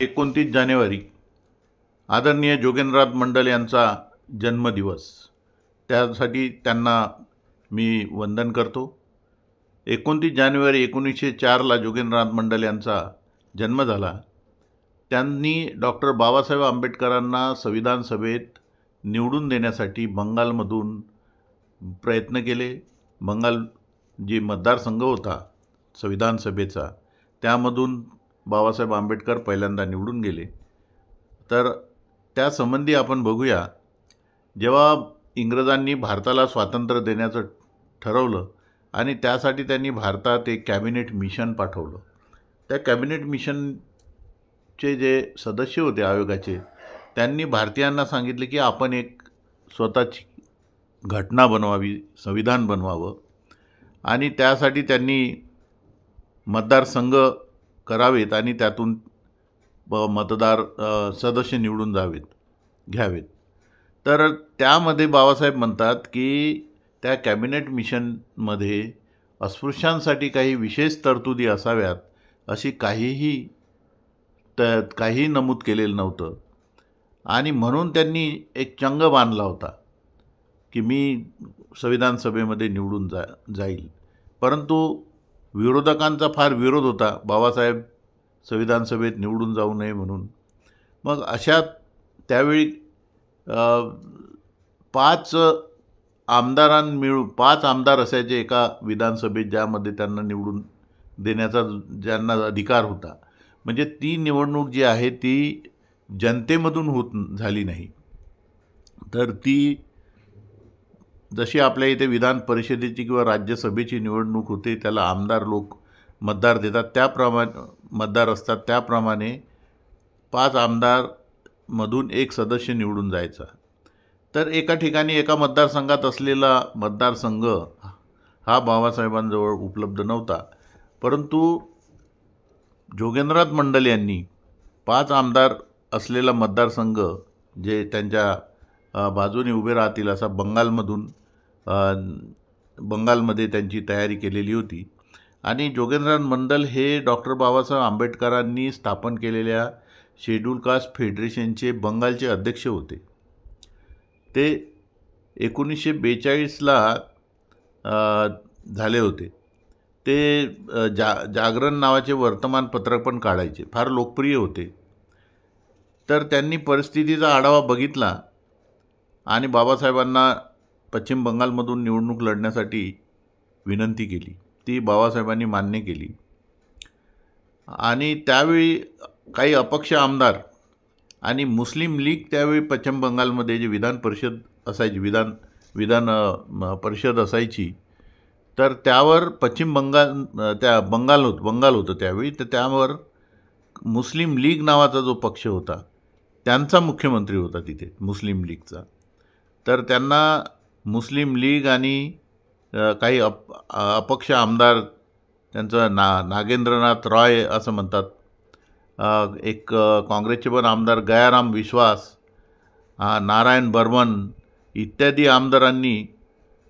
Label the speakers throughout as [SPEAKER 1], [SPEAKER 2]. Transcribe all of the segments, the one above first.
[SPEAKER 1] एकोणतीस जानेवारी आदरणीय जोगेंद्रनाथ मंडल यांचा जन्मदिवस. त्यासाठी त्यांना मी वंदन करतो. एकोणतीस जानेवारी एकोणीसशे चारला जोगेंद्रनाथ मंडल यांचा जन्म झाला. त्यांनी डॉक्टर बाबासाहेब आंबेडकरांना संविधान सभेत निवडून देण्यासाठी बंगालमधून प्रयत्न केले. बंगाल जे मतदारसंघ होता संविधान सभेचा त्यामधून बाबासाहेब आंबेडकर पहिल्यांदा निवडून गेले. तर त्यासंबंधी आपण बघूया जेव्हा इंग्रजांनी भारताला स्वातंत्र्य देण्याचं ठरवलं आणि त्यासाठी त्यांनी भारतात एक कॅबिनेट मिशन पाठवलं. त्या कॅबिनेट मिशनचे जे सदस्य होते आयोगाचे त्यांनी भारतीयांना सांगितले की आपण एक स्वतःची घटना बनवावी संविधान बनवावं. आणि त्यासाठी त्यांनी मतदारसंघ करावेत आणि त्यातून ब- मतदार सदस्य निवडून जावेत घ्यावेत. तर त्यामध्ये बाबासाहेब म्हणतात की त्या कॅबिनेट मिशनमध्ये अस्पृश्यांसाठी काही विशेष तरतुदी असाव्यात अशी काहीही त काहीही नमूद केलेलं नव्हतं. आणि म्हणून त्यांनी एक चंग बांधला होता की मी संविधान सभेमध्ये निवडून जा जाईल. परंतु विरोधकांचा फार विरोध होता. बाबासाहेब संविधान सभेत निवडून जाऊ नये म्हणून. मग अशा त्यावेळी पाच आमदारां मिळून पाच आमदार असायचे एका विधानसभेत ज्यामध्ये त्यांना निवडून देण्याचा ज्यांना अधिकार होता. म्हणजे ती निवडणूक जी आहे ती जनतेमधून होत झाली नाही. तर ती जशी आपल्या इथे विधान परिषदेची किंवा राज्यसभेची निवडणूक होते त्याला आमदार लोक मतदार देतात. त्याप्रमाणे मतदार असतात. त्याप्रमाणे पाच आमदारमधून एक सदस्य निवडून जायचा. तर एका ठिकाणी एका मतदारसंघात असलेला मतदारसंघ हा बाबासाहेबांजवळ उपलब्ध नव्हता. परंतु जोगेंद्रनाथ मंडल यांनी पाच आमदार असलेला मतदारसंघ जे त्यांच्या बाजूने उभे राहतील असा बंगालमधून बंगालमध्ये त्यांची तयारी केलेली होती. आणि जोगेंद्रनाथ मंडल हे डॉक्टर बाबासाहेब आंबेडकरांनी स्थापन केलेल्या शेड्यूल कास्ट फेडरेशनचे बंगालचे अध्यक्ष होते. ते एकोणीसशे बेचाळीसला झाले होते. ते जा जागरण नावाचे वर्तमानपत्र पण काढायचे. फार लोकप्रिय होते. तर त्यांनी परिस्थितीचा आढावा बघितला आणि बाबासाहेबांना पश्चिम बंगालमधून निवडणूक लढण्यासाठी विनंती केली. ती बाबासाहेबांनी मान्य केली. आणि त्यावेळी काही अपक्ष आमदार आणि मुस्लिम लीग त्यावेळी पश्चिम बंगालमध्ये जे विधान परिषद असायची विधान विधान परिषद असायची तर त्यावर पश्चिम बंगाल त्या बंगाल होत बंगाल होतं त्यावेळी तर त्यावर मुस्लिम लीग नावाचा जो पक्ष होता त्यांचा मुख्यमंत्री होता तिथे मुस्लिम लीगचा. तर त्यांना मुस्लिम लीग आणि काही अप अपक्ष आमदार त्यांचं ना नागेंद्रनाथ रॉय असं म्हणतात. एक काँग्रेसचे पण आमदार गयाराम विश्वास नारायण बर्मन इत्यादी आमदारांनी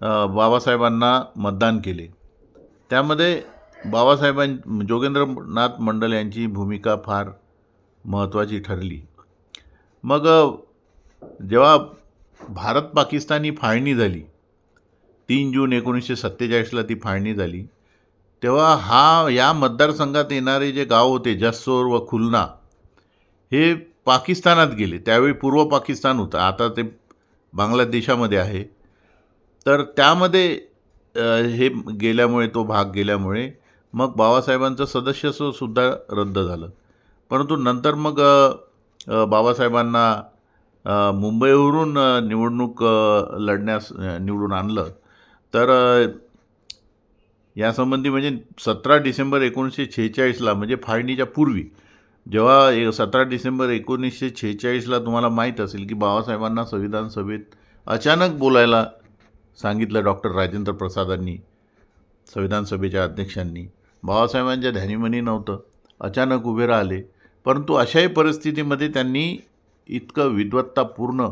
[SPEAKER 1] बाबासाहेबांना मतदान केले. त्यामध्ये बाबासाहेबां जोगेंद्रनाथ मंडल यांची भूमिका फार महत्त्वाची ठरली. मग जेव्हा भारत पाकिस्तानी फाळणी झाली. तीन जून एकोणीसशे सत्तेचाळीसला ती फाळणी झाली. तेव्हा हा या मतदारसंघात येणारे जे गाव होते जस्सोर व खुलना हे पाकिस्तानात गेले. त्यावेळी पूर्व पाकिस्तान होतं. आता ते बांगलादेशामध्ये आहे. तर त्यामध्ये हे गेल्यामुळे तो भाग गेल्यामुळे मग बाबासाहेबांचं सदस्यत्वसुद्धा रद्द झालं. परंतु नंतर मग बाबासाहेबांना मुंबईवरून निवडणूक लढण्यास निवडून आणलं. तर यासंबंधी म्हणजे सतरा डिसेंबर एकोणीसशे छेचाळीसला म्हणजे फाळणीच्या पूर्वी जेव्हा ए सतरा डिसेंबर एकोणीसशे छेचाळीसला तुम्हाला माहीत असेल की बाबासाहेबांना संविधान सभेत अचानक बोलायला सांगितलं डॉक्टर राजेंद्र प्रसादांनी संविधान सभेच्या अध्यक्षांनी. बाबासाहेबांच्या ध्यानीमनी नव्हतं. अचानक उभे राहिले. परंतु अशाही परिस्थितीमध्ये त्यांनी इतकं विद्वत्तापूर्ण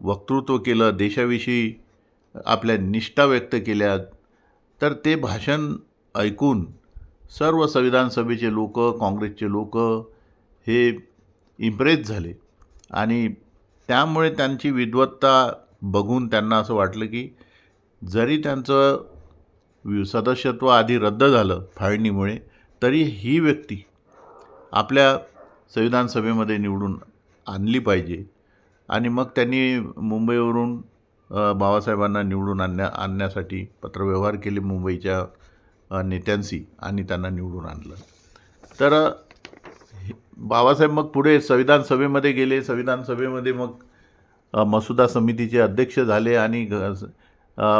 [SPEAKER 1] वक्तृत्व केलं देशाविषयी आपल्या निष्ठा व्यक्त केल्या. तर ते भाषण ऐकून सर्व संविधान सभेचे लोक काँग्रेसचे लोक हे इम्प्रेस झाले. आणि त्यामुळे त्यांची विद्वत्ता बघून त्यांना असं वाटलं की जरी त्यांचं वि- सदस्यत्व आधी रद्द झालं फाळणीमुळे तरी ही व्यक्ती आपल्या संविधान सभेमध्ये निवडून आणली पाहिजे. आणि मग त्यांनी मुंबईवरून बाबासाहेबांना निवडून आणण्या आणण्यासाठी पत्रव्यवहार केले मुंबईच्या नेत्यांशी आणि त्यांना निवडून आणलं. तर हे- बाबासाहेब मग पुढे संविधान सभेमध्ये गेले. संविधान सभेमध्ये मग मसुदा समितीचे अध्यक्ष झाले आणि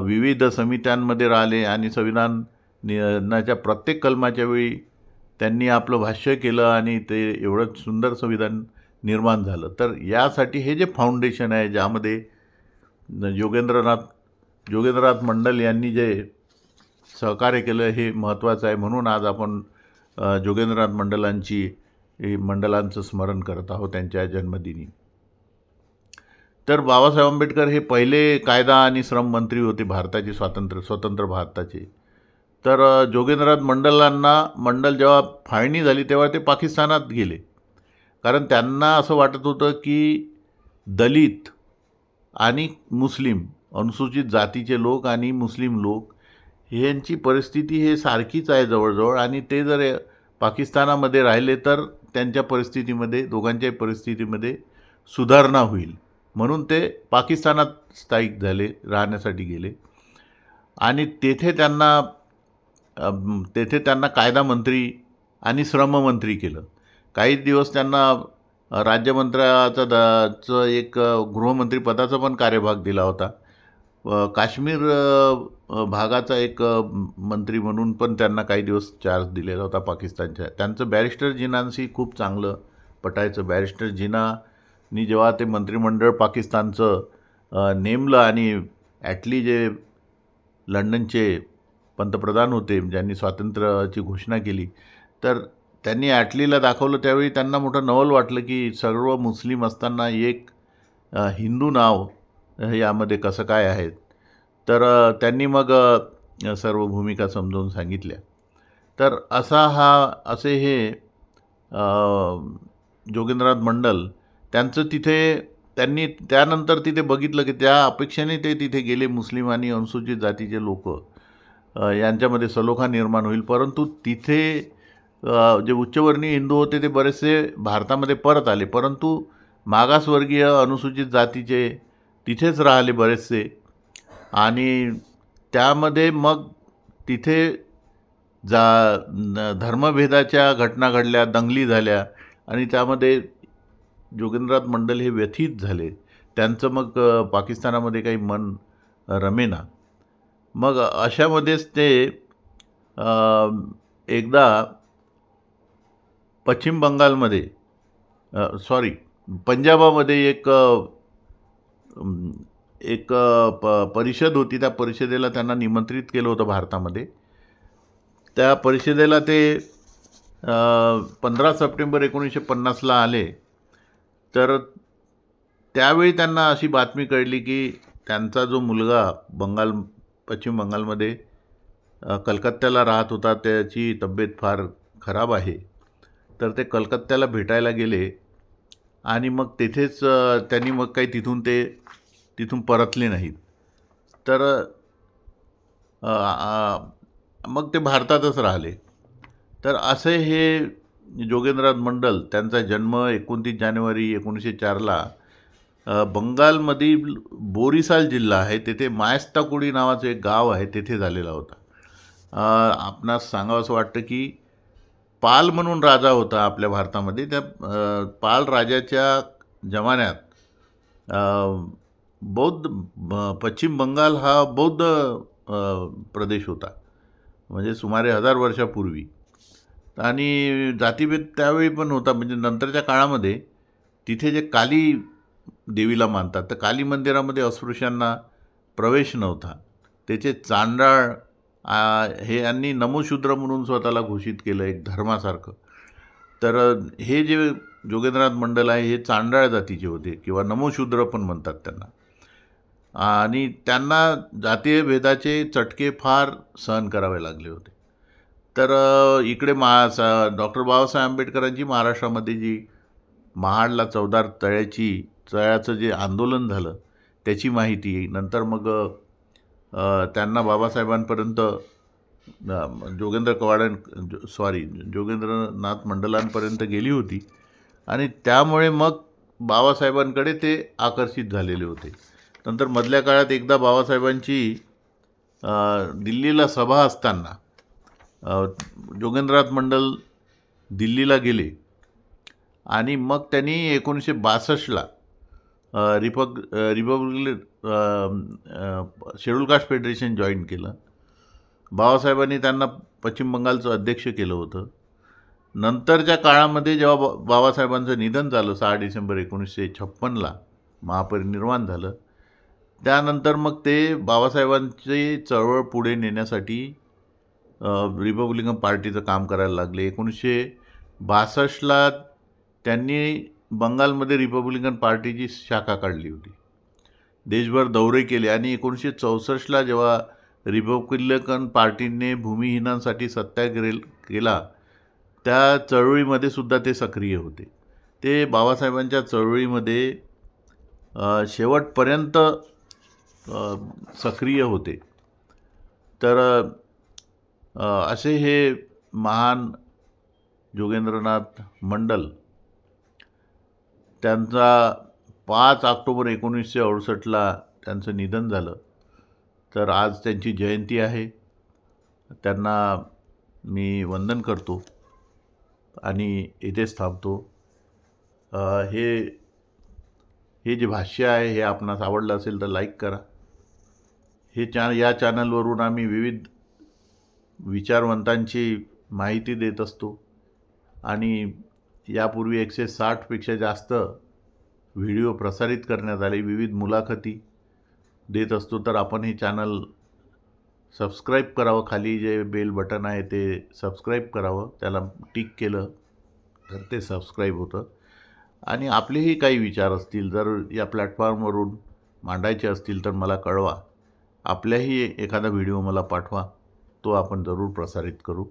[SPEAKER 1] विविध समित्यांमध्ये राहिले आणि संविधान निनाच्या प्रत्येक कलमाच्या वेळी त्यांनी आपलं भाष्य केलं आणि ते एवढं सुंदर संविधान निर्माण झालं. तर यासाठी हे जे फाउंडेशन आहे ज्यामध्ये योगेंद्रनाथ योगेंद्रनाथ मंडल यांनी जे सहकार्य केलं हे महत्त्वाचं आहे म्हणून आज आपण जोगेंद्रनाथ मंडलांची हे मंडलांचं स्मरण करत आहोत त्यांच्या जन्मदिनी. तर बाबासाहेब आंबेडकर हे पहिले कायदा आणि श्रम मंत्री होते भारताचे स्वातंत्र्य स्वतंत्र भारताचे. तर जोगेंद्रनाथ मंडलांना मंडल जेव्हा फाळणी झाली तेव्हा ते पाकिस्तानात गेले. कारण त्यांना असं वाटत होतं की दलित आणि मुस्लिम अनुसूचित जातीचे लोक आणि मुस्लिम लोक ह्यांची परिस्थिती हे सारखीच आहे जवळजवळ. आणि ते जर पाकिस्तानामध्ये राहिले तर त्यांच्या परिस्थितीमध्ये दोघांच्याही परिस्थितीमध्ये सुधारणा होईल. म्हणून ते पाकिस्तानात स्थायिक झाले राहण्यासाठी गेले. आणि तेथे त्यांना तेथे त्यांना कायदा मंत्री आणि श्रममंत्री केलं. काही दिवस त्यांना राज्यमंत्र्याचा द चं एक गृहमंत्रीपदाचा गृहमंत्री पदाचा पण कार्यभाग दिला होता. काश्मीर भागाचा एक मंत्री म्हणून पण त्यांना काही दिवस चार्ज दिलेला होता पाकिस्तानच्या. त्यांचं बॅरिस्टर जिनांशी खूप चांगलं पटायचं. बॅरिस्टर जिनानी जेव्हा ते मंत्रिमंडळ पाकिस्तानचं नेमलं आणि ॲटली जे लंडनचे पंतप्रधान होते ज्यांनी स्वातंत्र्याची घोषणा केली तर त्यांनी ॲटलीला दाखवलं. त्यावेळी त्यांना मोठं नवल वाटलं की सर्व मुस्लिम असताना एक हिंदू नाव यामध्ये कसं काय आहेत तर त्यांनी मग सर्व भूमिका समजावून सांगितल्या. तर असा हा असे हे जोगेंद्रनाथ मंडल त्यांचं तिथे त्यांनी त्यानंतर तिथे बघितलं की त्या अपेक्षेने ते तिथे गेले मुस्लिम आणि अनुसूचित जातीचे लोक. यांच्यामध्ये सलोखा निर्माण होईल. परंतु तिथे जे उच्चवर्णीय हिंदू होते ते बरेचसे भारतामध्ये परत आले. परंतु मागासवर्गीय अनुसूचित जातीचे तिथेच राहिले बरेचसे. आणि त्यामध्ये मग तिथे जा धर्मभेदाच्या घटना घडल्या दंगली झाल्या आणि त्यामध्ये जोगेंद्रनाथ मंडल हे व्यथित झाले. त्यांचं मग पाकिस्तानामध्ये काही मन रमेना. मग अशामध्येच ते एकदा पश्चिम बंगालमध्ये सॉरी पंजाबामध्ये एक एक प परिषद होती. त्या परिषदेला त्यांना निमंत्रित केलं होतं भारतामध्ये. त्या परिषदेला ते पंधरा सप्टेंबर एकोणीसशे पन्नासला आले. तर त्यावेळी त्यांना अशी बातमी कळली की त्यांचा जो मुलगा बंगाल पश्चिम बंगालमध्ये कलकत्त्याला राहत होता त्याची तब्येत फार खराब आहे. तर ते कलकत्त्याला भेटायला गेले. आणि मग तेथेच त्यांनी मग काही तिथून ते तिथून परतले नाहीत. तर मग ते भारतातच राहिले. तर असे हे जोगेंद्रनाथ मंडल त्यांचा जन्म एकोणतीस जानेवारी एकोणीसशे चारला बंगालमधील बोरिसाल जिल्हा आहे. तेथे मायस्ताकुडी नावाचं एक गाव आहे तेथे झालेला होता. आपणास सांगावं असं वाटतं की पाल म्हणून राजा होता आपल्या भारतामध्ये. त्या पाल राजाच्या जमान्यात बौद्ध ब- पश्चिम बंगाल हा बौद्ध प्रदेश होता. म्हणजे सुमारे हजार वर्षापूर्वी. आणि जातीभेद त्यावेळी पण होता. म्हणजे नंतरच्या काळामध्ये तिथे जे काली देवीला मानतात तर काली मंदिरामध्ये अस्पृश्यांना प्रवेश नव्हता. त्याचे चांडाळ हे यांनी नमोशूद्र म्हणून स्वतःला घोषित केलं एक धर्मासारखं. तर हे जे जोगेंद्रनाथ मंडल आहे हे चांडाळ जातीचे होते किंवा नमोशूद्र पण म्हणतात त्यांना. आणि त्यांना जातीय भेदाचे चटके फार सहन करावे लागले होते. तर इकडे महा सा डॉक्टर बाबासाहेब आंबेडकरांची महाराष्ट्रामध्ये जी महाडला चौदार तळ्याची तळ्याचं जे आंदोलन झालं त्याची माहिती नंतर मग त्यांना बाबासाहेबांपर्यंत जोगेंद्र कवाडन जो- सॉरी जोगेंद्रनाथ मंडलांपर्यंत गेली होती. आणि त्यामुळे मग बाबासाहेबांकडे ते आकर्षित झालेले होते. नंतर मधल्या काळात एकदा बाबासाहेबांची दिल्लीला सभा असताना जोगेंद्रनाथ मंडल दिल्लीला गेले. आणि मग त्यांनी एकोणीसशे बासष्टला रिपब Republic Schedule Caste Federation join केलं. बाबासाहेबांनी त्यांना पश्चिम बंगालचं अध्यक्ष केलं होतं. नंतरच्या काळामध्ये जेव्हा बा बाबासाहेबांचं निधन झालं सहा डिसेंबर एकोणीसशे छप्पनला महापरिनिर्वाण झालं. त्यानंतर मग ते बाबासाहेबांची चळवळ पुढे नेण्यासाठी रिपब्लिकन पार्टीचं काम करायला लागले. एकोणीसशे बासष्टला त्यांनी बंगालमध्ये रिपब्लिकन पार्टीची शाखा काढली होती. देशभर दौरे केले आणि एकोणीसशे चौसष्टला जेव्हा रिपब्लिकन पार्टीने भूमिहीनांसाठी सत्याग्रह केला त्या चळवळीमध्ये सुद्धा ते सक्रिय होते. ते बाबासाहेबांच्या चळवळीमध्ये शेवटपर्यंत सक्रिय होते. तर असे हे महान जोगेंद्रनाथ मंडल त्यांचा पाच ऑक्टोबर एकोणीसशे अडुसष्टला त्यांचं निधन झालं. तर आज त्यांची जयंती आहे. त्यांना मी वंदन करतो आणि इथेच थांबतो. हे हे जे भाष्य आहे हे आपणास आवडलं असेल तर लाईक करा. हे चॅ या चॅनलवरून आम्ही विविध विचारवंतांची माहिती देत असतो आणि यापूर्वी एकशे साठपेक्षा जास्त व्हिडिओ प्रसारित करण्यात आले विविध मुलाखती देत असतो तर आपण हे चॅनल सबस्क्राईब करावं. खाली जे बेल बटन आहे ते सबस्क्राईब करावं. त्याला टिक केलं तर ते सबस्क्राईब होतं. आणि आपलेही काही विचार असतील जर या प्लॅटफॉर्मवरून मांडायचे असतील तर मला कळवा. आपल्याही एखादा व्हिडिओ मला पाठवा. तो आपण जरूर प्रसारित करू.